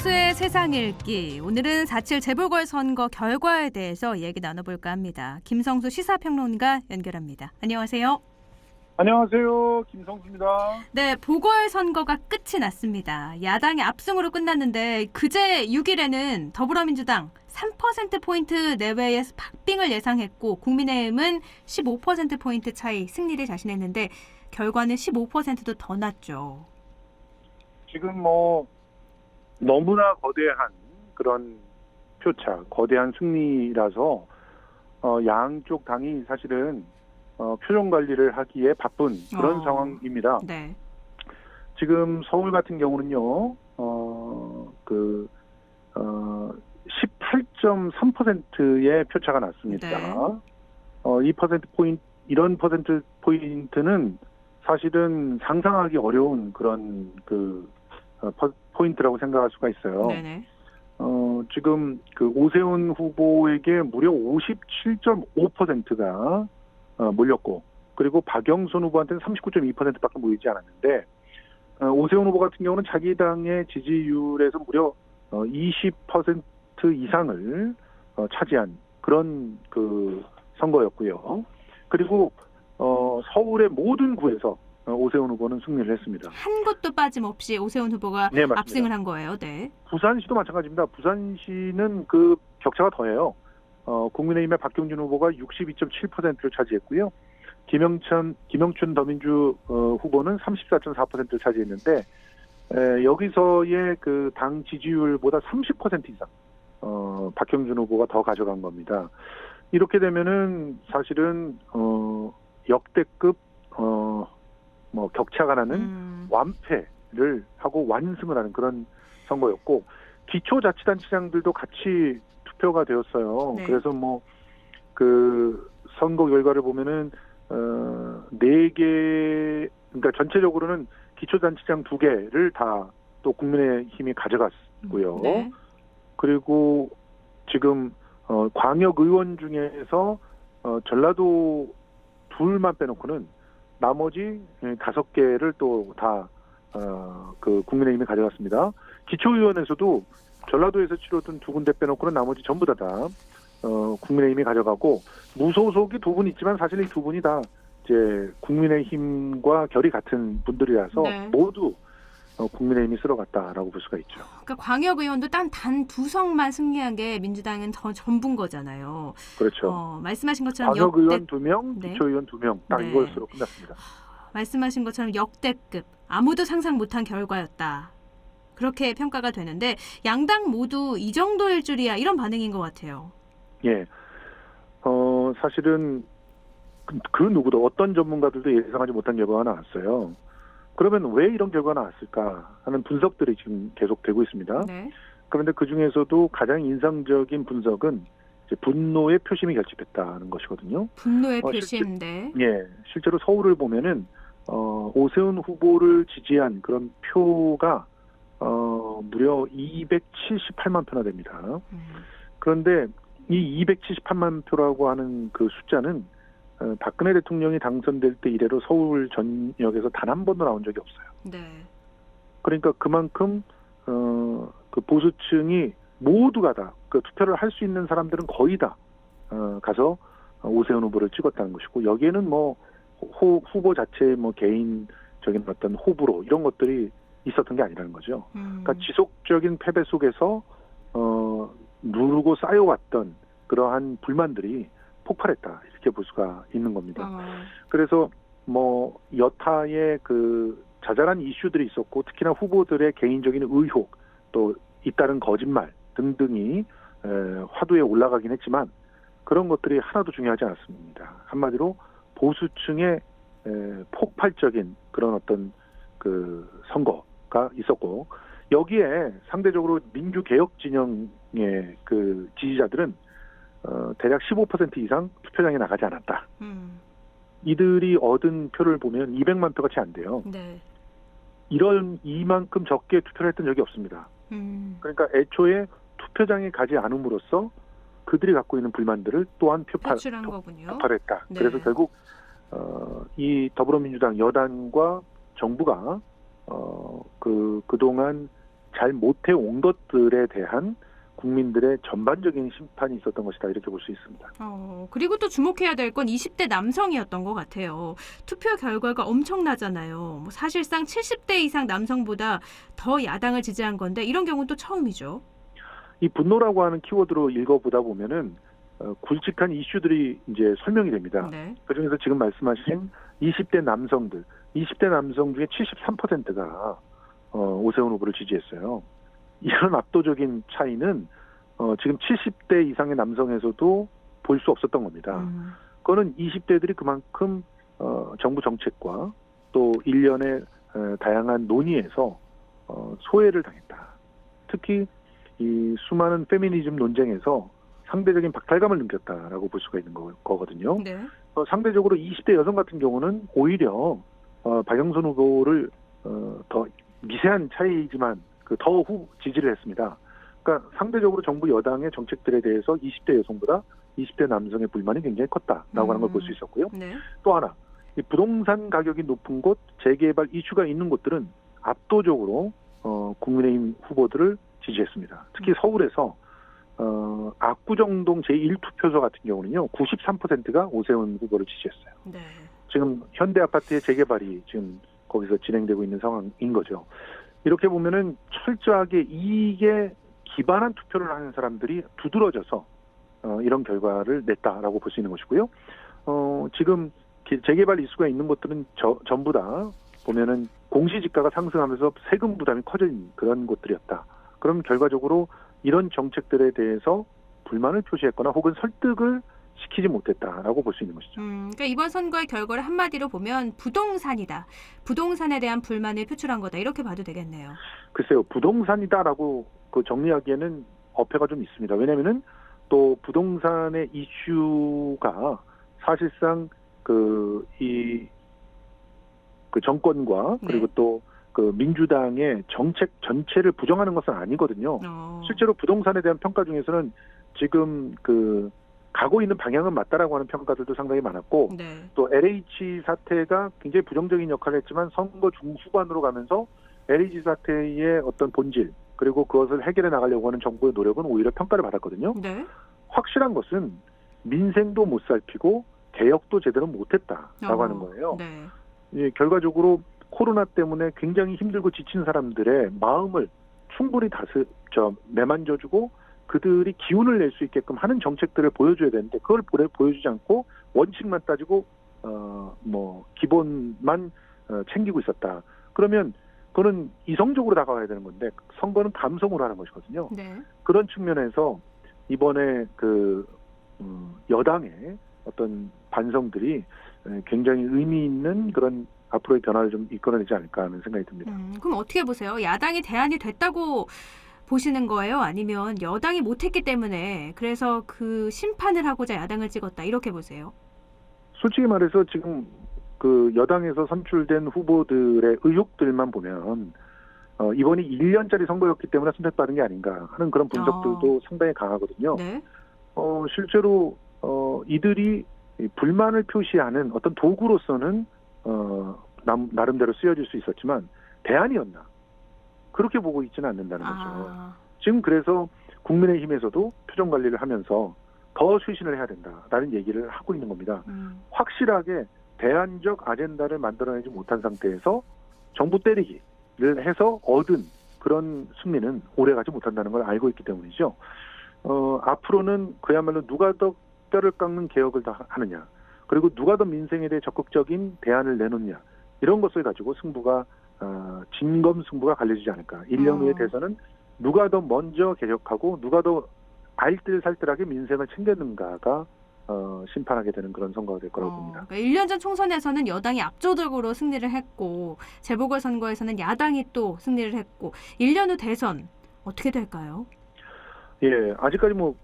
김성수의 세상 읽기. 오늘은 4.7 재보궐선거 결과에 대해서 얘기 나눠볼까 합니다. 김성수 시사평론가 연결합니다. 안녕하세요. 안녕하세요. 김성수입니다. 네, 보궐선거가 끝이 났습니다. 야당의 압승으로 끝났는데 그제 6일에는 더불어민주당 3%포인트 내외의 박빙을 예상했고 국민의힘은 15%포인트 차이 승리를 자신했는데 결과는 15%도 더 났죠. 지금 뭐 너무나 거대한 그런 표차, 거대한 승리라서 어, 양쪽 당이 사실은 어, 표정 관리를 하기에 바쁜 그런 어. 상황입니다. 네. 지금 서울 같은 경우는요, 어, 그, 어, 18.3%의 표차가 났습니다. 네. 어, 2% 포인트, 이런 퍼센트 포인트는 사실은 상상하기 어려운 그런 그, 어, 퍼- 포인트라고 생각할 수가 있어요. 네네. 어, 지금 그 오세훈 후보에게 무려 57.5%가 어, 몰렸고, 그리고 박영선 후보한테는 39.2%밖에 모이지 않았는데, 어, 오세훈 후보 같은 경우는 자기 당의 지지율에서 무려 어, 20% 이상을 어, 차지한 그런 그 선거였고요. 그리고 어, 서울의 모든 구에서 어, 오세훈 후보는 승리를 했습니다. 한 곳도 빠짐없이 오세훈 후보가 네. 압승을 한 거예요. 네. 부산시도 마찬가지입니다. 부산시는 그 격차가 더해요. 어, 국민의힘의 박경준 후보가 62.7%를 차지했고요. 김영천, 김영춘 더민주 어, 후보는 34.4%를 차지했는데 에, 여기서의 그 당 지지율보다 30% 이상 어, 박경준 후보가 더 가져간 겁니다. 이렇게 되면은 사실은 어, 역대급 어, 뭐 격차가 나는 음, 완패를 하고 완승을 하는 그런 선거였고 기초자치단체장들도 같이 투표가 되었어요. 네. 그래서 뭐 그 선거 결과를 보면은 어네 개 그러니까 전체적으로는 기초단체장 두 개를 다 또 국민의힘이 가져갔고요. 네. 그리고 지금 어 광역 의원 중에서 어 전라도 둘만 빼놓고는 나머지 예, 다섯 개를 또 다 어 그 국민의힘이 가져갔습니다. 기초의원에서도 전라도에서 치렀던 두 군데 빼놓고는 나머지 전부 다 다 어 국민의힘이 가져가고 무소속이 두 분 있지만 사실 이 두 분이 다 이제 국민의힘과 결이 같은 분들이라서 네. 모두 어, 국민의힘이 쓸어갔다라고 볼 수가 있죠. 그러니까 광역 의원도 단단두 석만 승리한 게 민주당은 더 전부인 거잖아요. 그렇죠. 어, 말씀하신 것처럼 광역 역대 의원 두 명, 네. 기초 의원 두 명, 딱 네. 이것으로 끝났습니다. 말씀하신 것처럼 역대급 아무도 상상 못한 결과였다. 그렇게 평가가 되는데 양당 모두 이 정도일 줄이야 이런 반응인 것 같아요. 예. 어, 사실은 그, 그 누구도 어떤 전문가들도 예상하지 못한 결과가 나왔어요. 그러면 왜 이런 결과가 나왔을까 하는 분석들이 지금 계속되고 있습니다. 네. 그런데 그 중에서도 가장 인상적인 분석은 분노의 표심이 결집했다는 것이거든요. 분노의 어, 표심인데. 예, 실제로 서울을 보면은 어, 오세훈 후보를 지지한 그런 표가 어, 무려 278만 표나 됩니다. 음, 그런데 이 278만 표라고 하는 그 숫자는 어, 박근혜 대통령이 당선될 때 이래로 서울 전역에서 단 한 번도 나온 적이 없어요. 네. 그러니까 그만큼 어, 그 보수층이 모두가 다 그 투표를 할 수 있는 사람들은 거의 다 어, 가서 오세훈 후보를 찍었다는 것이고 여기에는 뭐 호- 후보 자체의 뭐 개인적인 어떤 호불호 이런 것들이 있었던 게 아니라는 거죠. 음, 그러니까 지속적인 패배 속에서 어, 누르고 쌓여왔던 그러한 불만들이 폭발했다 이렇게 볼 수가 있는 겁니다. 어, 그래서 뭐 여타의 그 자잘한 이슈들이 있었고 특히나 후보들의 개인적인 의혹 또 잇따른 거짓말 등등이 에, 화두에 올라가긴 했지만 그런 것들이 하나도 중요하지 않았습니다. 한마디로 보수층의 에, 폭발적인 그런 어떤 그 선거가 있었고 여기에 상대적으로 민주개혁 진영의 그 지지자들은 어, 대략 15% 이상 투표장에 나가지 않았다. 음, 이들이 얻은 표를 보면 200만 표가 채 안 돼요. 네. 이런 이만큼 적게 투표를 했던 적이 없습니다. 음, 그러니까 애초에 투표장에 가지 않음으로써 그들이 갖고 있는 불만들을 또한 표파. 표발했다. 네. 그래서 결국 어, 이 더불어민주당 여당과 정부가 어, 그 그동안 잘 못해 온 것들에 대한 국민들의 전반적인 심판이 있었던 것이다 이렇게 볼 수 있습니다. 어, 그리고 또 주목해야 될 건 20대 남성이었던 것 같아요. 투표 결과가 엄청나잖아요. 뭐 사실상 70대 이상 남성보다 더 야당을 지지한 건데 이런 경우는 또 처음이죠. 이 분노라고 하는 키워드로 읽어보다 보면은 어, 굵직한 이슈들이 이제 설명이 됩니다. 네. 그중에서 지금 말씀하신 20대 남성들, 20대 남성 중에 73%가 어, 오세훈 후보를 지지했어요. 이런 압도적인 차이는 어, 지금 70대 이상의 남성에서도 볼 수 없었던 겁니다. 음, 그거는 20대들이 그만큼 어, 정부 정책과 또 일련의 에, 다양한 논의에서 어, 소외를 당했다. 특히 이 수많은 페미니즘 논쟁에서 상대적인 박탈감을 느꼈다라고 볼 수가 있는 거, 거거든요. 네. 어, 상대적으로 20대 여성 같은 경우는 오히려 어, 박영선 후보를 어, 더 미세한 차이지만 그 더 후 지지를 했습니다. 그러니까 상대적으로 정부 여당의 정책들에 대해서 20대 여성보다 20대 남성의 불만이 굉장히 컸다라고 하는 걸 볼 수 있었고요. 네. 또 하나, 이 부동산 가격이 높은 곳, 재개발 이슈가 있는 곳들은 압도적으로 어, 국민의힘 후보들을 지지했습니다. 특히 서울에서 어, 압구정동 제1투표소 같은 경우는요, 93%가 오세훈 후보를 지지했어요. 네. 지금 현대 아파트의 재개발이 지금 거기서 진행되고 있는 상황인 거죠. 이렇게 보면은 철저하게 이익에 기반한 투표를 하는 사람들이 두드러져서 어, 이런 결과를 냈다라고 볼 수 있는 것이고요. 어, 지금 기- 재개발 이슈가 있는 것들은 저- 전부 다 보면은 공시지가가 상승하면서 세금 부담이 커진 그런 곳들이었다. 그럼 결과적으로 이런 정책들에 대해서 불만을 표시했거나 혹은 설득을 시키지 못했다라고 볼 수 있는 것이죠. 음, 그러니까 이번 선거의 결과를 한마디로 보면 부동산이다. 부동산에 대한 불만을 표출한 거다. 이렇게 봐도 되겠네요. 글쎄요, 부동산이다라고 그 정리하기에는 어폐가 좀 있습니다. 왜냐면은 또 부동산의 이슈가 사실상 그 이그 정권과 네. 그리고 또그 민주당의 정책 전체를 부정하는 것은 아니거든요. 어. 실제로 부동산에 대한 평가 중에서는 지금 그 가고 있는 방향은 맞다라고 하는 평가들도 상당히 많았고 네. 또 LH 사태가 굉장히 부정적인 역할을 했지만 선거 중후반으로 가면서 LH 사태의 어떤 본질 그리고 그것을 해결해 나가려고 하는 정부의 노력은 오히려 평가를 받았거든요. 네. 확실한 것은 민생도 못 살피고 개혁도 제대로 못했다라고 어. 하는 거예요. 네. 예, 결과적으로 코로나 때문에 굉장히 힘들고 지친 사람들의 마음을 충분히 다스 저 매만져주고 그들이 기운을 낼 수 있게끔 하는 정책들을 보여줘야 되는데 그걸 보여, 보여주지 않고 원칙만 따지고 어 뭐 기본만 어, 챙기고 있었다. 그러면 그거는 이성적으로 다가가야 되는 건데 선거는 감성으로 하는 것이거든요. 네. 그런 측면에서 이번에 그 음, 여당의 어떤 반성들이 에, 굉장히 의미 있는 그런 앞으로의 변화를 좀 이끌어내지 않을까 하는 생각이 듭니다. 음, 그럼 어떻게 보세요? 야당이 대안이 됐다고 보시는 거예요? 아니면 여당이 못했기 때문에 그래서 그 심판을 하고자 야당을 찍었다 이렇게 보세요? 솔직히 말해서 지금 그 여당에서 선출된 후보들의 의혹들만 보면 어, 이번이 1년짜리 선거였기 때문에 선택받은 게 아닌가 하는 그런 분석들도 상당히 강하거든요. 네. 어, 실제로 어, 이들이 이 불만을 표시하는 어떤 도구로서는 어, 남, 나름대로 쓰여질 수 있었지만 대안이었나 그렇게 보고 있지는 않는다는 거죠. 아, 지금 그래서 국민의힘에서도 표정 관리를 하면서 더 쇄신을 해야 된다라는 얘기를 하고 있는 겁니다. 음, 확실하게 대안적 아젠다를 만들어내지 못한 상태에서 정부 때리기를 해서 얻은 그런 승리는 오래가지 못한다는 걸 알고 있기 때문이죠. 어, 앞으로는 그야말로 누가 더 뼈를 깎는 개혁을 더 하느냐, 그리고 누가 더 민생에 대해 적극적인 대안을 내놓느냐, 이런 것을 가지고 승부가, 어, 진검 승부가 갈려지지 않을까. 1년 후의 어. 대선은 누가 더 먼저 개혁하고 누가 더 알뜰살뜰하게 민생을 챙겼는가가 어, 심판하게 되는 그런 선거가 될 거라고 어, 봅니다. 그러니까 1년 전 총선에서는 여당이 압도적으로 승리를 했고 재보궐선거에서는 야당이 또 승리를 했고 1년 후 대선 어떻게 될까요? 예, 아직까지 뭐,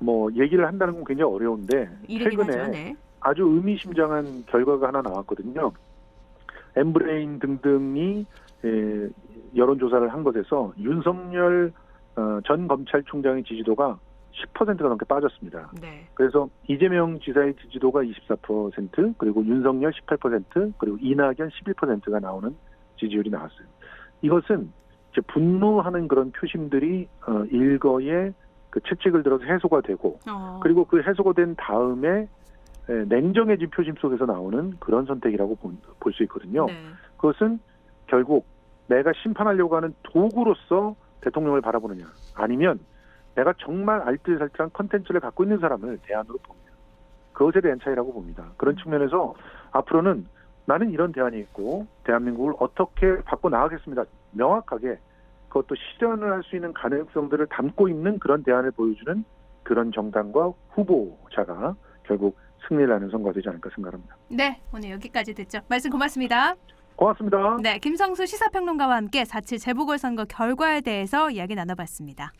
뭐, 얘기를 한다는 건 굉장히 어려운데, 최근에 하죠. 네. 아주 의미심장한 결과가 하나 나왔거든요. 엠브레인 등등이 예, 여론조사를 한 것에서 윤석열 어, 전 검찰총장의 지지도가 10%가 넘게 빠졌습니다. 네. 그래서 이재명 지사의 지지도가 24% 그리고 윤석열 18% 그리고 이낙연 11%가 나오는 지지율이 나왔어요. 이것은 이제 분노하는 그런 표심들이 어, 일거에 그 채찍을 들어서 해소가 되고 어. 그리고 그 해소가 된 다음에 에, 냉정해진 표심 속에서 나오는 그런 선택이라고 볼 수 있거든요. 네. 그것은 결국 내가 심판하려고 하는 도구로서 대통령을 바라보느냐 아니면 내가 정말 알뜰살뜰한 컨텐츠를 갖고 있는 사람을 대안으로 봅니다. 그것에 대한 차이라고 봅니다. 그런 측면에서 앞으로는 나는 이런 대안이 있고 대한민국을 어떻게 바꿔 나가겠습니다. 명확하게 그것도 실현을 할 수 있는 가능성들을 담고 있는 그런 대안을 보여주는 그런 정당과 후보자가 결국 승리를 하는 선거가 되지 않을까 생각합니다. 네, 오늘 여기까지 듣죠. 말씀 고맙습니다. 고맙습니다. 네, 김성수 시사평론가와 함께 4.7 재보궐선거 결과에 대해서 이야기 나눠봤습니다.